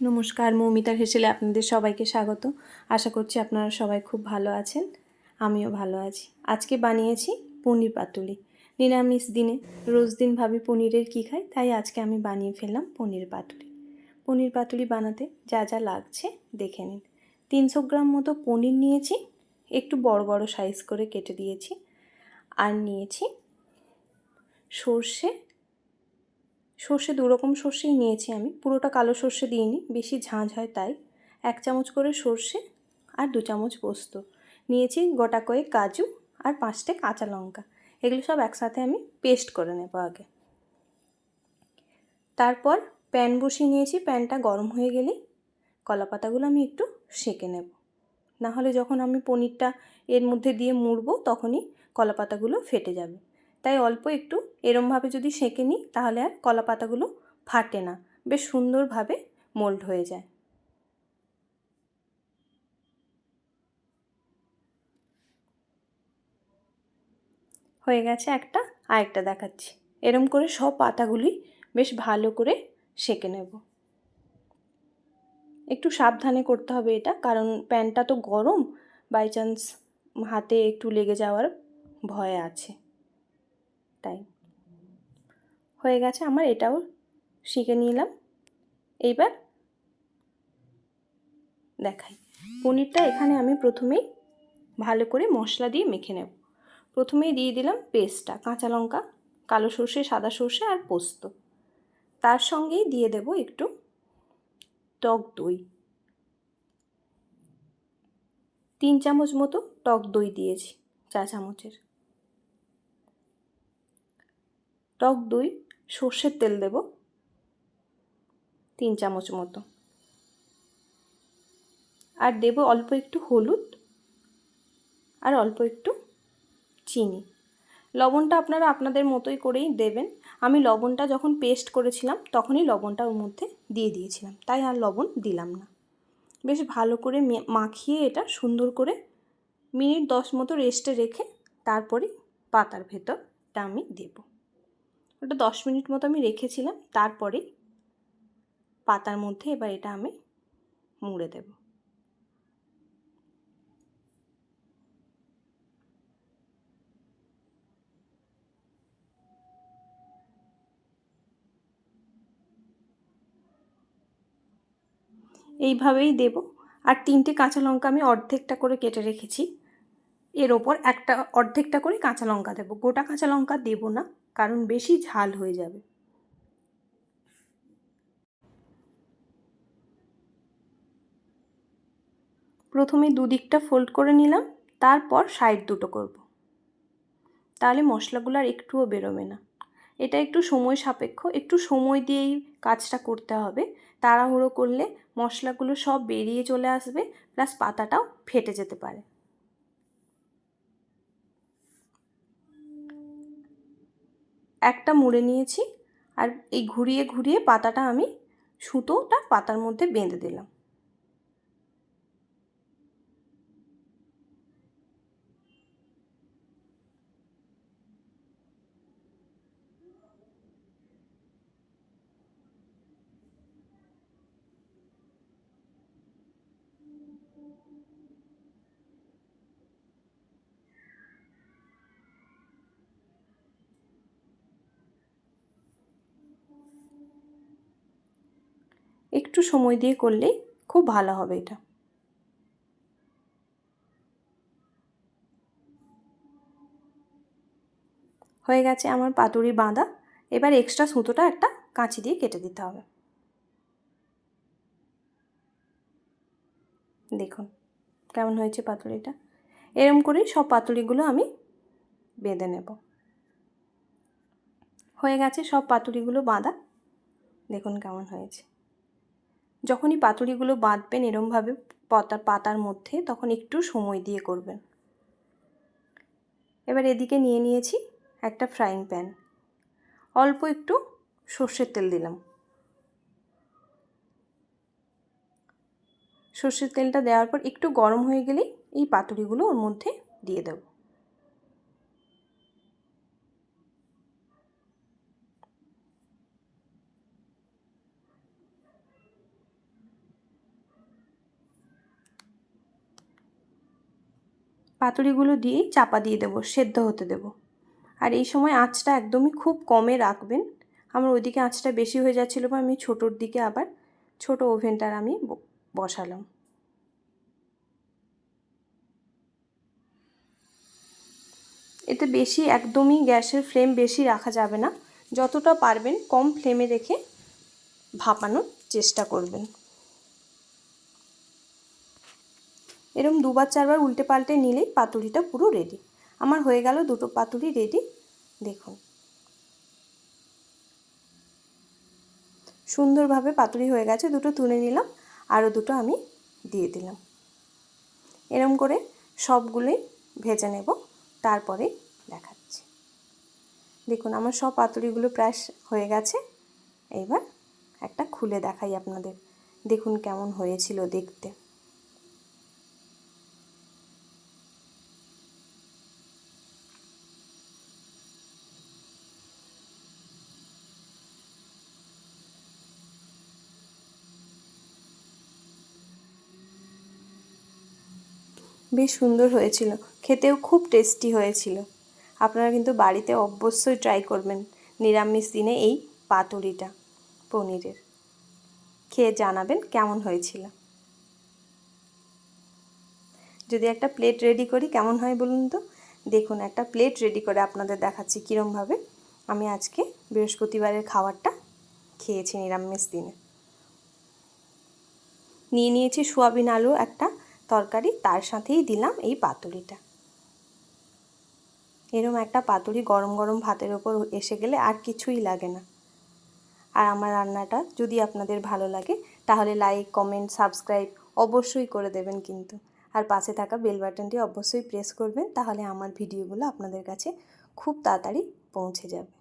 নমস্কার মৌমিতার হেসেলে আপনাদের সবাইকে স্বাগত। আশা করছি আপনারা সবাই খুব ভালো আছেন, আমিও ভালো আছি। আজকে বানিয়েছি পনির পাতুলি। নিরামিষ দিনে রোজ দিন ভাবি পনিরের কী খাই, তাই আজকে আমি বানিয়ে ফেললাম পনির পাতুলি। পনির পাতুলি বানাতে যা যা লাগছে দেখে নিন। তিনশো গ্রাম মতো পনির নিয়েছি, একটু বড় বড় সাইজ করে কেটে দিয়েছি। আর নিয়েছি সর্ষে সর্ষে দু রকম সর্ষেই নিয়েছি আমি। পুরোটা কালো সর্ষে দিইনি, বেশি ঝাঁঝ হয় তাই। এক চামচ করে সর্ষে আর দু চামচ পোস্ত। নিয়েছি গোটা কয়েক কাজু আর পাঁচটা কাঁচা লঙ্কা। এগুলো সব একসাথে আমি পেস্ট করে নেব আগে। তারপর প্যান বসিয়ে নিয়েছি, প্যানটা গরম হয়ে গেলে কলা পাতাগুলো আমি একটু সেঁকে নেব। না হলে যখন আমি পনিরটা এর মধ্যে দিয়ে মুড়বো, তখনই কলা পাতাগুলো ফেটে যাবে। তাই অল্প একটু এরমভাবে যদি সেঁকে নিই, তাহলে আর কলা পাতাগুলো ফাটে না। বেশ সুন্দরভাবে মোল্ড হয়ে যায়। হয়ে গেছে একটা, আরেকটা দেখাচ্ছি। এরম করে সব পাতাগুলি বেশ ভালো করে সেঁকে নেব। একটু সাবধানে করতে হবে এটা, কারণ প্যানটা তো গরম বাই চান্স হাতে একটু লেগে যাওয়ার ভয় আছে। তাই। হয়ে গেছে আমার, এটাও শিখে নিলাম। এইবার দেখাই। পনিরটা এখানে আমি প্রথমেই ভালো করে মশলা দিয়ে মেখে নেব। প্রথমেই দিয়ে দিলাম পেস্টটা, কাঁচা লঙ্কা, কালো সর্ষে, সাদা সর্ষে আর পোস্ত। তার সঙ্গেই দিয়ে দেব একটু টক দই। তিন চামচ মতো টক দই দিয়েছি চা চামচের। টক দই, সর্ষের তেল দেব। তিন চামচ মতো। আর দেব অল্প একটু হলুদ আর অল্প একটু চিনি। লবণটা আপনারা আপনাদের মতোই করেই দেবেন। আমি লবণটা যখন পেস্ট করেছিলাম, তখনই লবণটা ওর মধ্যে দিয়ে দিয়েছিলাম। তাই আর লবণ দিলাম না। বেশ ভালো করে মাখিয়ে এটা সুন্দর করে মিনিট দশ মতো রেস্টে রেখে তারপরে পাতার ভেতরটা আমি দেবো। ওটা দশ মিনিট মতো আমি রেখেছিলাম, তারপরে পাতার মধ্যে এবার এটা আমি মুড়ে দেব। এইভাবেই দেব। আর তিনটে কাঁচা লঙ্কা আমি অর্ধেকটা করে কেটে রেখেছি। এর ওপর একটা অর্ধেকটা করে কাঁচা লঙ্কা দেবো। গোটা কাঁচা লঙ্কা দেবো না। কারণ বেশি ঝাল হয়ে যাবে। প্রথমে দুদিকটা ফোল্ড করে নিলাম, তারপর সাইড দুটো করব। তাহলে মশলাগুলো আর একটুও বেরোবে না। এটা একটু সময় সাপেক্ষ, একটু সময় দিয়েই কাজটা করতে হবে। তাড়াহুড়ো করলে মশলাগুলো সব বেরিয়ে চলে আসবে, প্লাস পাতাটাও ফেটে যেতে পারে। একটা মুড়ে নিয়েছি আর এই ঘুরিয়ে ঘুরিয়ে পাতাটা আমি সুতোটা পাতার মধ্যে বেঁধে দিলাম। একটু সময় দিয়ে করলেই খুব ভালো হবে এটা। হয়ে গেছে আমার পাতুরি বাঁধা। এবার এক্সট্রা সুতোটা একটা কাঁচি দিয়ে কেটে দিতে হবে। দেখুন কেমন হয়েছে পাতুরিটা। এরম করেই সব পাতুরিগুলো আমি বেঁধে নেব। হয়ে গেছে সব পাতুরিগুলো বাঁধা। দেখুন কেমন হয়েছে। যখনই পাতুরিগুলো বাঁধবেন এরমভাবে পাতা পাতার মধ্যে, তখন একটু সময় দিয়ে করবেন। এবার এদিকে নিয়ে নিয়েছি একটা ফ্রাইং প্যান অল্প একটু সর্ষের তেল দিলাম। সর্ষের তেলটা দেওয়ার পর একটু গরম হয়ে গেলেই এই পাতুরিগুলো ওর মধ্যে দিয়ে দেবো। পাতুরিগুলো দিয়েই চাপা দিয়ে দেবো, সেদ্ধ হতে দেবো। আর এই সময় আঁচটা একদমই খুব কমে রাখবেন। আমার ওইদিকে আঁচটা বেশি হয়ে যাচ্ছিল বা আমি ছোটোর দিকে আবার ছোট ওভেনটার আমি বসালাম। এতে বেশি একদমই গ্যাসের ফ্লেম বেশি রাখা যাবে না। যতটা পারবেন কম ফ্লেমে রেখে ভাপানোর চেষ্টা করবেন। এরম দুবার, চারবার উল্টে পাল্টে নিলেই পাতুরিটা পুরো রেডি আমার হয়ে গেল দুটো পাতুরি রেডি দেখুন। সুন্দরভাবে পাতুরি হয়ে গেছে, দুটো তুলে নিলাম, আরও দুটো আমি দিয়ে দিলাম। এরম করে সবগুলোই ভেজে নেব, তারপরে দেখাচ্ছি। দেখুন, আমার সব পাতুরিগুলো প্রায় হয়ে গেছে। এইবার একটা খুলে দেখাই আপনাদের। দেখুন কেমন হয়েছিল দেখতে। বেশ সুন্দর হয়েছিল। খেতেও খুব টেস্টি হয়েছিল। আপনারা কিন্তু বাড়িতে অবশ্যই ট্রাই করবেন নিরামিষ দিনে এই পাতুরিটা পনিরের। খেয়ে জানাবেন কেমন হয়েছিল। যদি একটা প্লেট রেডি করি, কেমন হয় বলুন তো? দেখুন, একটা প্লেট রেডি করে আপনাদের দেখাচ্ছি কীরমভাবে। আমি আজকে বৃহস্পতিবারের খাবারটা খেয়েছি নিরামিষ দিনে। নিয়ে নিয়েছি সোয়াবিন আলু, একটা তরকারি, তার সাথেই দিলাম এই পাতুরিটা। এরম একটা পাতুরি গরম গরম ভাতের ওপর এসে গেলে আর কিছুই লাগে না। আর আমার রান্নাটা যদি আপনাদের ভালো লাগে, তাহলে লাইক কমেন্ট সাবস্ক্রাইব অবশ্যই করে দেবেন কিন্তু। আর পাশে থাকা বেল বাটনটি অবশ্যই প্রেস করবেন, তাহলে আমার ভিডিওগুলো আপনাদের কাছে খুব তাড়াতাড়ি পৌঁছে যাবে।